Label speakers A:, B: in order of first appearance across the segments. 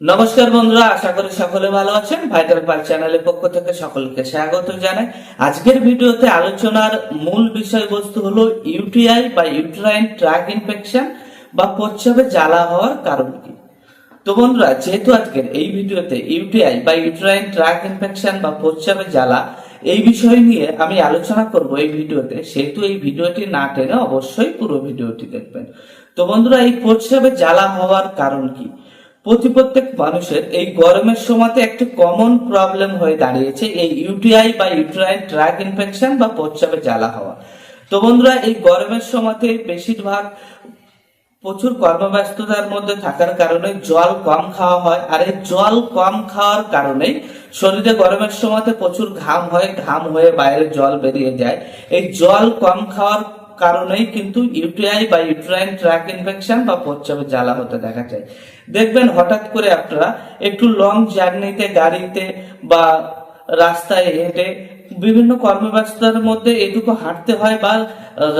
A: নমস্কার বন্ধুরা, আশা করি সকলে ভালো আছেন। ভাইটাল পাল চ্যানেলের পক্ষ থেকে সকলকে স্বাগত জানাই। আজকের ভিডিওতে আলোচনার মূল বিষয়বস্তু হলো ইউটিআই বা ইউট্রাইন ট্রাক ইনফেকশন বা প্রচ্ছাবে জ্বালা হওয়ার কারণ কি? তো বন্ধুরা, যেহেতু আজকের এই ভিডিওতে ইউটিআই বা ইউট্রাইন ট্রাক ইনফেকশন বা প্রচ্ছাবে জ্বালা এই বিষয় নিয়ে আমি আলোচনা করব এই ভিডিওতে। সেহেতু এই ভিডিওটি না টেনে অবশ্যই পুরো ভিডিওটি দেখবেন। তো বন্ধুরা, এই প্রচ্ছাবে জ্বালা হওয়ার কারণ কি? প্রতি প্রত্যেক মানুষের এই গরমের সময়তে একটি কমন প্রবলেম হয়ে দাঁড়িয়েছে এই ইউটিআই বা ইউট্রাইন ট্র্যাক ইনফেকশন বা প্রচ্ছাবে জ্বালা হওয়া। তো বন্ধুরা, এই গরমের সময়তে বেশিরভাগ প্রচুর কর্মব্যস্ততার মধ্যে থাকার কারণে জল কম খাওয়া হয়। আর এই জল কম খাওয়ার কারণেই শরীরে গরমের সময়তে প্রচুর ঘাম হয়, ঘাম হয়ে বাইরে জল বেরিয়ে যায়। এই জল কম খাওয়ার কারণেই কিন্তু ইউটিআই বা ইউট্রাইন ট্র্যাক ইনফেকশন বা প্রচ্ছাবে জ্বালা হতে দেখা যায়। দেখবেন হঠাৎ করে আপনারা একটু লং জার্নিতে, গাড়িতে বা রাস্তায় হেঁটে বিভিন্ন কর্মব্যস্ততার মধ্যে এটুকু হাঁটতে হয় বা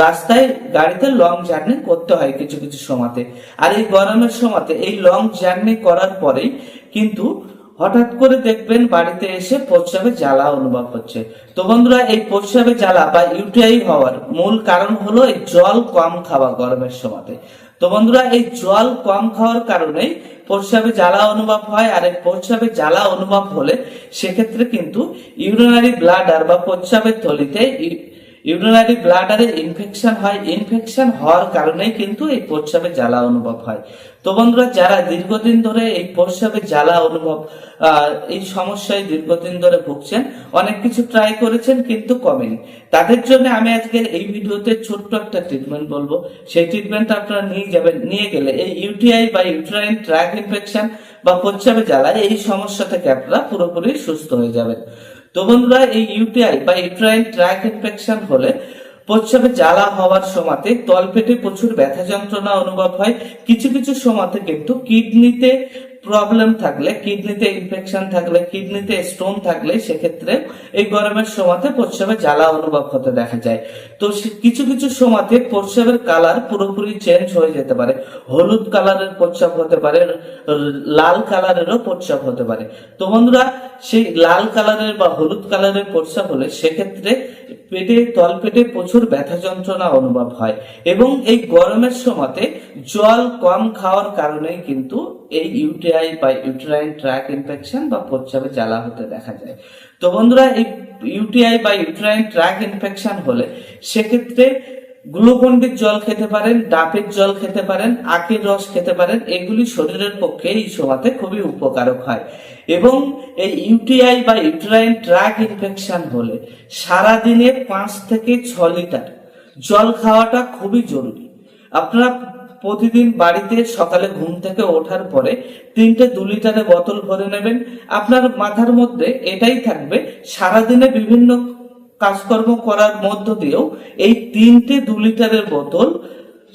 A: রাস্তায় গাড়িতে লং জার্নি করতে হয় কিছু কিছু সময়তে। আর এই গরমের সময়তে এই লং জার্নি করার পরেই কিন্তু হঠাৎ করে দেখবেন বাড়িতে এসে প্রস্রাবে জ্বালা অনুভব হচ্ছে। তো বন্ধুরা, এই প্রস্রাবে জ্বালা বা ইউটিআই হওয়ার মূল কারণ হলো এই জল কম খাওয়া গরমের সময়তে। তো বন্ধুরা, এই জল কম খাওয়ার কারণেই প্রস্রাবে জ্বালা অনুভব হয় আর এই প্রস্রাবে জ্বালা অনুভব হলে সেক্ষেত্রে কিন্তু ইউরিনারি ব্লাডার বা প্রস্রাবের থলিতে ইউরিনারি ব্লাডারে ইনফেকশন হয়। ইনফেকশন হওয়ার কারণেই কিন্তু এই প্রস্রাবে জ্বালা অনুভব হয়। তো বন্ধুরা, যারা দীর্ঘদিন ধরে এই প্রস্রাবে জ্বালা অনুভব এই সমস্যায় দীর্ঘদিন ধরে ভুগছেন, অনেক কিছু ট্রাই করেছেন কিন্তু কমেনি। তাদের জন্য আমি আজকের এই ভিডিওতে ছোট্ট একটা ট্রিটমেন্ট বলব। সেই ট্রিটমেন্টটা আপনারা নিয়ে যাবেন, নিয়ে গেলে এই ইউটিআই বা ইউট্রাইন ট্র্যাক ইনফেকশন বা প্রস্রাবে জ্বালা এই সমস্যা থেকে আপনারা পুরোপুরি সুস্থ হয়ে যাবেন। তো বন্ধুরা, এই ইউটিআই বা ইউট্রাইন ট্র্যাক ইনফেকশন হলে প্রস্রাবে জ্বালা হওয়ার সময়তে তলপেটে প্রচুর ব্যথা যন্ত্রণা অনুভব হয়। কিছু কিছু সময়তে কিন্তু কিডনিতে প্রবলেম থাকলে কিডনিতে ইনফেকশন থাকলে কিডনিতে স্টোন থাকলে, সেক্ষেত্রে এই গরমের সময়তে প্রস্রাবে জ্বালা অনুভব হতে দেখা যায়। তো কিছু কিছু সময়তে প্রস্রাবের কালার পুরোপুরি চেঞ্জ হয়ে যেতে পারে। হলুদ কালারের প্রস্রাব হতে পারে, লাল কালারেরও প্রস্রাব হতে পারে। তো বন্ধুরা, সেই লাল কালারের বা হলুদ কালারের প্রস্রাব হলে সেক্ষেত্রে পেটে তলপেটে প্রচুর ব্যথা যন্ত্রণা অনুভব হয় এবং এই গরমের সময়তে জল কম খাওয়ার কারণেই কিন্তু এই ইউটিআই বা ইউটেরাইন ট্র্যাক ইনফেকশন বা প্রস্রাবে জ্বালা হতে দেখা যায়। তো বন্ধুরা, এই ইউটিআই বা ইউটেরাইন ট্র্যাক ইনফেকশন হলে সেক্ষেত্রে গ্লুকন্ডির জল খেতে পারেন ডাবের জল খেতে পারেন, আখের রস খেতে পারেন, এগুলি শরীরের পক্ষে এই সময়তে খুবই উপকারক হয়। এবং এই ইউটিআই বা ইউটেরাইন ট্র্যাক ইনফেকশন হলে সারা দিনে পাঁচ থেকে ছ লিটার জল খাওয়াটা খুবই জরুরি। আপনারা প্রতিদিন বাড়িতে সকালে ঘুম থেকে ওঠার পরে তিনটে দু লিটারের বোতল ভরে নেবেন। আপনার মাথার মধ্যে এটাই থাকবে, সারাদিনে বিভিন্ন কাজকর্ম করার মধ্য দিয়েও এই তিনটে দু লিটারের বোতল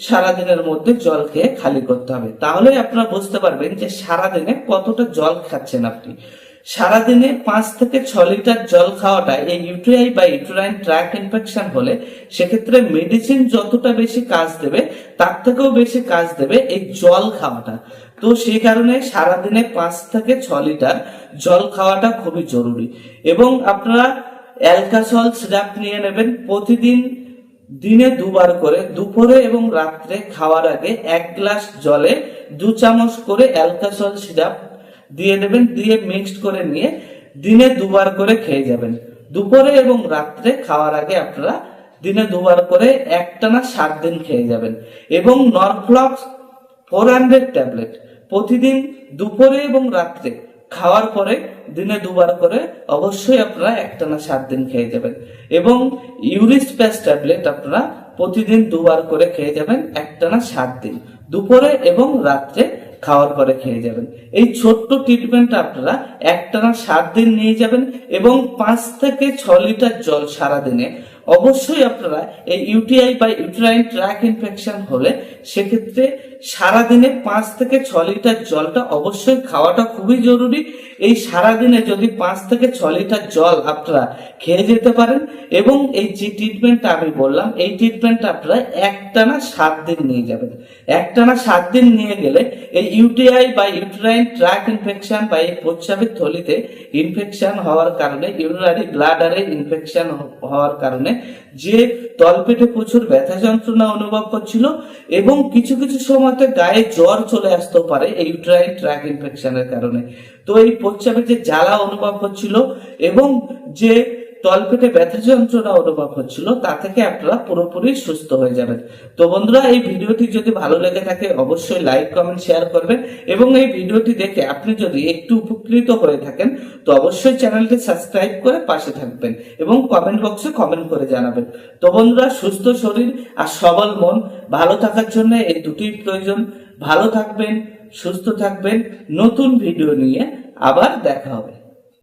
A: সারাদিনের মধ্যে জল খেয়ে খালি করতে হবে। তাহলে আপনারা বুঝতে পারবেন যে সারাদিনে কতটা জল খাচ্ছেন আপনি। সারাদিনে পাঁচ থেকে ছ লিটার জল খাওয়াটা এই ইউটিআই বা ইউটেরাইন ট্র্যাক ইনফেকশন হলে সেক্ষেত্রে মেডিসিন যতটা বেশি কাজ দেবে, তার থেকেও বেশি কাজ দেবে এই জল খাওয়াটা। তো সেই কারণে সারাদিনে পাঁচ থেকে ছ লিটার জল খাওয়াটা খুবই জরুরি। এবং আপনারা অ্যালকাসল সিরাপ নিয়ে নেবেন। প্রতিদিন দিনে দুবার করে দুপুরে এবং রাত্রে খাওয়ার আগে এক গ্লাস জলে দু চামচ করে অ্যালকাসল সিরাপ দিয়ে দেবেন, দিয়ে মিক্সড করে নিয়ে দিনে দুবার করে খেয়ে যাবেন। দুপুরে এবং রাত্রে খাওয়ার আগে আপনারা দিনে দুবার করে একটানা সাত দিন খেয়ে যাবেন। এবং নরফ্লক্স ফোর হান্ড্রেড ট্যাবলেট প্রতিদিন দুপুরে এবং রাত্রে খাওয়ার পরে, দিনে দুবার করে অবশ্যই আপনারা একটানা সাত দিন খেয়ে যাবেন। এবং ইউরিস্প্যাস ট্যাবলেট আপনারা প্রতিদিন দুবার করে খেয়ে যাবেন, একটানা সাত দিন। দুপুরে এবং রাত্রে খাওয়ার পরে খেয়ে যাবেন। এই ছোট্ট ট্রিটমেন্ট আপনারা একটানা সাত দিন নিয়ে যাবেন এবং পাঁচ থেকে ছ লিটার জল সারাদিনে। অবশ্যই আপনারা এই ইউটিআই বা ইউট্রাইন ট্র্যাক ইনফেকশন হলে সেক্ষেত্রে সারাদিনে পাঁচ থেকে ছ লিটার জলটা অবশ্যই খাওয়াটা খুবই জরুরি। এই সারাদিনে যদি পাঁচ থেকে ছ লিটার জল আপনারা খেয়ে যেতে পারেন এবং এই যে ট্রিটমেন্টটা আমি বললাম, এই ট্রিটমেন্টটা আপনারা একটানা সাত দিন নিয়ে যাবেন। একটানা সাত দিন নিয়ে গেলে এই ইউটিআই বা ইউট্রাইন ট্র্যাক ইনফেকশন বা এই প্রস্রাবের থলিতে ইনফেকশন হওয়ার কারণে ইউরিনারি ব্লাডারে ইনফেকশন হওয়ার কারণে যে তলপেটে প্রচুর ব্যথা যন্ত্রণা অনুভব করছিল এবং কিছু কিছু সময়তে গায়ে জ্বর চলে আসতেও পারে, এই ট্র্যাক ইনফেকশনের কারণে। তো এই প্রস্রাবে যে জ্বালা অনুভব করছিল এবং যে তলপেটে ব্যথা যন্ত্রণা অনুভব হচ্ছিল, তা থেকে আপনারা পুরোপুরি সুস্থ হয়ে যাবেন। তো বন্ধুরা, এই ভিডিওটি যদি ভালো লেগে থাকে, অবশ্যই লাইক কমেন্ট শেয়ার করবেন এবং এই ভিডিওটি দেখে আপনি যদি একটু উপকৃত হয়ে থাকেন, তো অবশ্যই চ্যানেলটি সাবস্ক্রাইব করে পাশে থাকবেন এবং কমেন্ট বক্সে কমেন্ট করে জানাবেন। তো বন্ধুরা, সুস্থ শরীর আর সবল মন, ভালো থাকার জন্য এই দুটি প্রয়োজন। ভালো থাকবেন, সুস্থ থাকবেন। নতুন ভিডিও নিয়ে আবার দেখা হবে।